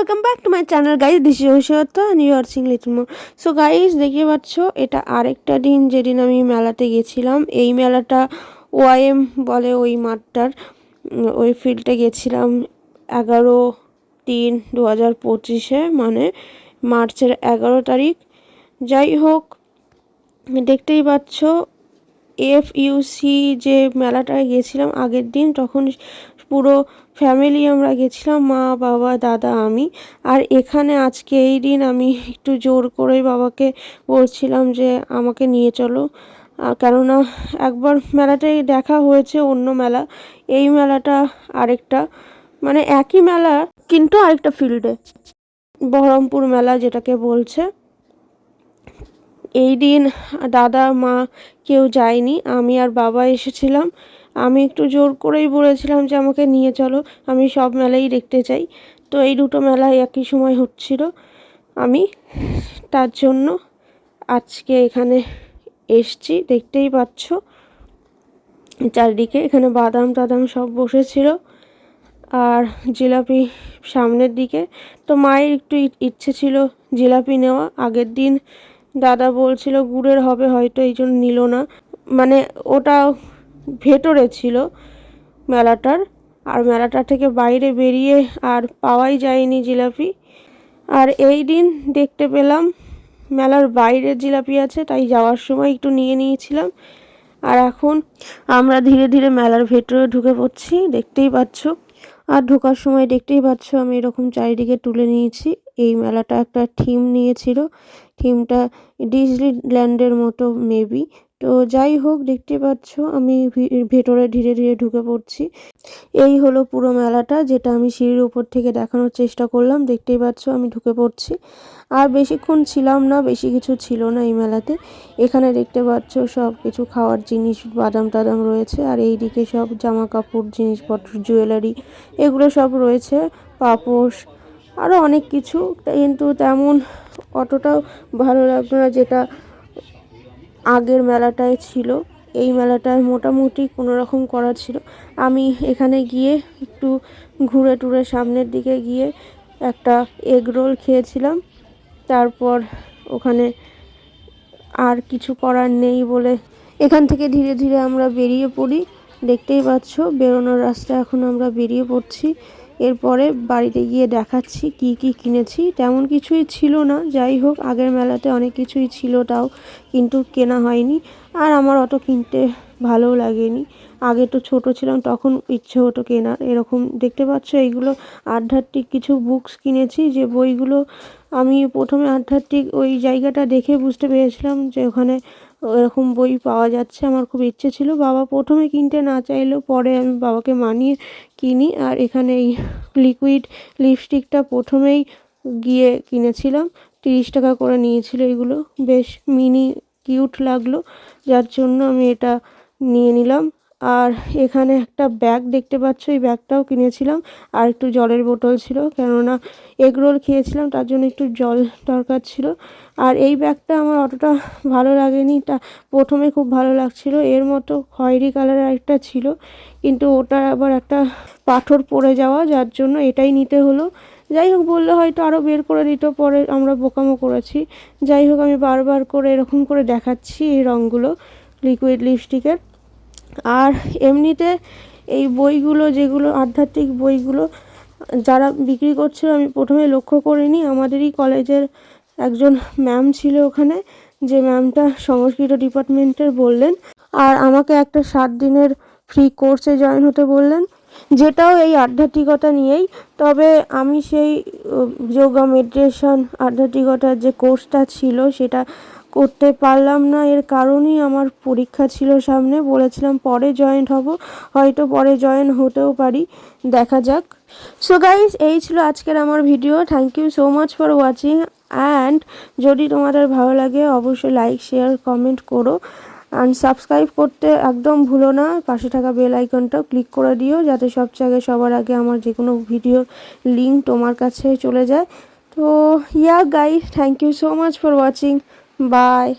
Welcome back to my channel guys this is ঐশ্বর্যতা and you sing little more so guys দেখতে পাচ্ছ, এটা আরেকটা দিন, যেদিন আমি মেলাতে গেছিলাম। এই মেলাটা ওয়াইএম বলে ওই মাঠটার ওই ফিল্ডে গেছিলাম এগারো তিন দু হাজার পঁচিশে মানে মার্চের এগারো তারিখ। যাই হোক, দেখতেই পাচ্ছ এফ ইউসি যে মেলাটায় গেছিলাম আগের দিন, তখন পুরো ফ্যামিলি আমরা গেছিলাম, মা, বাবা, দাদা, আমি। আর এখানে আজকে এই দিন আমি একটু জোর করে বাবাকে বলছিলাম যে আমাকে নিয়ে চলো। কেননা একবার মেলাটাই দেখা হয়েছে অন্য মেলা, এই মেলাটা আরেকটা মানে একই মেলা কিন্তু আরেকটা ফিল্ডে বহরমপুর মেলা যেটাকে বলছে। এই দিন দাদা, মা কেউ যায়নি। আমি আর বাবা এসেছিলাম। আমি একটু জোর করেই বলেছিলাম যে, আমাকে নিয়ে চলো। আমি সব মেলাই দেখতে চাই। তো এই দুটো মেলায় একই সময় হচ্ছিল। আমি তার জন্য আজকে এখানে এসছি। দেখতেই পাচ্ছ। চারিদিকে এখানে বাদাম টাদাম সব বসেছিল। আর জিলাপি সামনের দিকে। তো মায়ের একটু ইচ্ছে ছিল জিলাপি নেওয়া। আগের দিন দাদা বলছিল গুড়ের হবে, হয়তো এই জন্য নিল না। মানে ওটা ভেতরে ছিল মেলাটার, আর মেলাটা থেকে বাইরে বেরিয়ে আর পাওয়াই যায়নি জিলাপি। আর এই দিন দেখতে পেলাম মেলার বাইরে জিলাপি আছে, তাই যাওয়ার সময় একটু নিয়ে নিয়েছিলাম। আর এখন আমরা ধীরে ধীরে মেলার ভেতরে ঢুকে পড়ছি, দেখতেই পাচ্ছ। আর ঢোকার সময় দেখতেই পাচ্ছ, আমি এরকম চারিদিকে তুলে নিয়েছি। এই মেলাটা একটা থিম নিয়েছিল থিমটা ডিজনিল্যান্ডের মতো মেবি তো যাই হোক, দেখতে পাচ্ছ, আমি ভেতরে ধীরে ধীরে ঢুকে পড়ছি। এই হলো পুরো মেলাটা, যেটা আমি সিঁড়ির উপর থেকে দেখানোর চেষ্টা করলাম। দেখতেই পাচ্ছ, আমি ঢুকে পড়ছি। আর বেশিক্ষণ ছিলাম না, বেশি কিছু ছিল না এই মেলাতে। এখানে দেখতে পাচ্ছ সব কিছু খাওয়ার জিনিস, বাদাম টাদাম রয়েছে। আর এই দিকে সব জামা কাপড় জিনিসপত্র, জুয়েলারি, এগুলো সব রয়েছে। পাপোশ আরও অনেক কিছু কিন্তু তেমন অতটাও ভালো লাগল না যেটা আগের মেলাটায় ছিল। এই মেলাটায় মোটামুটি কোনো রকম করা ছিল। আমি এখানে গিয়ে একটু ঘুরে টুরে সামনের দিকে গিয়ে একটা এগ রোল খেয়েছিলাম। তারপর ওখানে আর কিছু করার নেই বলে এখান থেকে ধীরে ধীরে আমরা বেরিয়ে পড়ি। দেখতেই পাচ্ছ, বেরোনোর রাস্তা এখন আমরা বেরিয়ে পড়ছি। এরপরে বাড়িতে গিয়ে দেখাচ্ছি কি কি কিনেছি। তেমন কিছুই ছিল না। যাই হোক, আগের মেলাতে অনেক কিছুই ছিল তাও, কিন্তু কেনা হয়নি। আর আমার অত কিনতে ভালোও লাগেনি। আগে তো ছোট ছিলাম, তখন ইচ্ছে হতো কেনার। এরকম দেখতে পাচ্ছ, এইগুলো আধ্যাত্মিক কিছু বুকস কিনেছি, যে বইগুলো আমি প্রথমে আধ্যাত্মিক ওই জায়গাটা দেখে বুঝতে পেরেছিলাম যে ওখানে এরকম বই পাওয়া যাচ্ছে। আমার খুব ইচ্ছে ছিল, বাবা প্রথমে কিনতে না চাইলেও পরে আমি বাবাকে মানিয়ে কিনি। আর এখানে এই লিকুইড লিপস্টিকটা প্রথমেই গিয়ে কিনেছিলাম। তিরিশ টাকা করে নিয়েছিল এগুলো। বেশ মিনি কিউট লাগল। যার জন্য আমি এটা নিয়ে নিলাম। আর এখানে একটা ব্যাগ দেখতে পাচ্ছ, এই ব্যাগটাও কিনেছিলাম। আর একটু জলের বোতল ছিল, কেননা এগ রোল খেয়েছিলাম, তার জন্য একটু জল দরকার ছিল। আর এই ব্যাগটা আমার অতটা ভালো লাগেনি, তা প্রথমে খুব ভালো লাগছিল। এর মতো খয়েরি কালারের একটা ছিল, কিন্তু ওটা আবার একটা পাথর পড়ে যাওয়া, যার জন্য এটাই নিতে হলো। যাই হোক, বললে হয়তো আরও বের করে দিত, পরে আমরা বোকামো করেছি। যাই হোক, আমি বারবার করে এরকম করে দেখাচ্ছি এই রঙগুলো লিকুইড লিপস্টিকের আর এমনিতে এই বইগুলো, যেগুলো আধ্যাত্মিক বইগুলো যারা বিক্রি করছিল, আমি প্রথমে লক্ষ্য করিনি। আমাদেরই কলেজের একজন ম্যাম ছিল ওখানে, যে ম্যামটা সংস্কৃত ডিপার্টমেন্টের বললেন। আর আমাকে একটা সাত দিনের ফ্রি কোর্সে জয়েন হতে বললেন, যেটাও এই আধ্যাত্মিকতা নিয়েই। তবে আমি সেই যোগা মেডিটেশন আধ্যাত্মিকতার যে কোর্সটা ছিল, সেটা করতে পারলাম না। এর কারণেই আমার পরীক্ষা ছিল সামনে। বলেছিলাম পরে জয়েন হব, হয়তো পরে জয়েন হতেও পারি। দেখা যাক। সো গাইস এই ছিল আজকের আমার video thank you so much for watching and যদি তোমাদের ভালো লাগে, অবশ্যই লাইক শেয়ার কমেন্ট করো। অ্যান্ড সাবস্ক্রাইব করতে একদম ভুলো না। পাশে থাকা বেল আইকনটাও ক্লিক করে দিও, যাতে সব জায়গায় সবার আগে আমার যে কোনো ভিডিও লিঙ্ক তোমার কাছে চলে যায়। তো yeah guys thank you so much for watching bye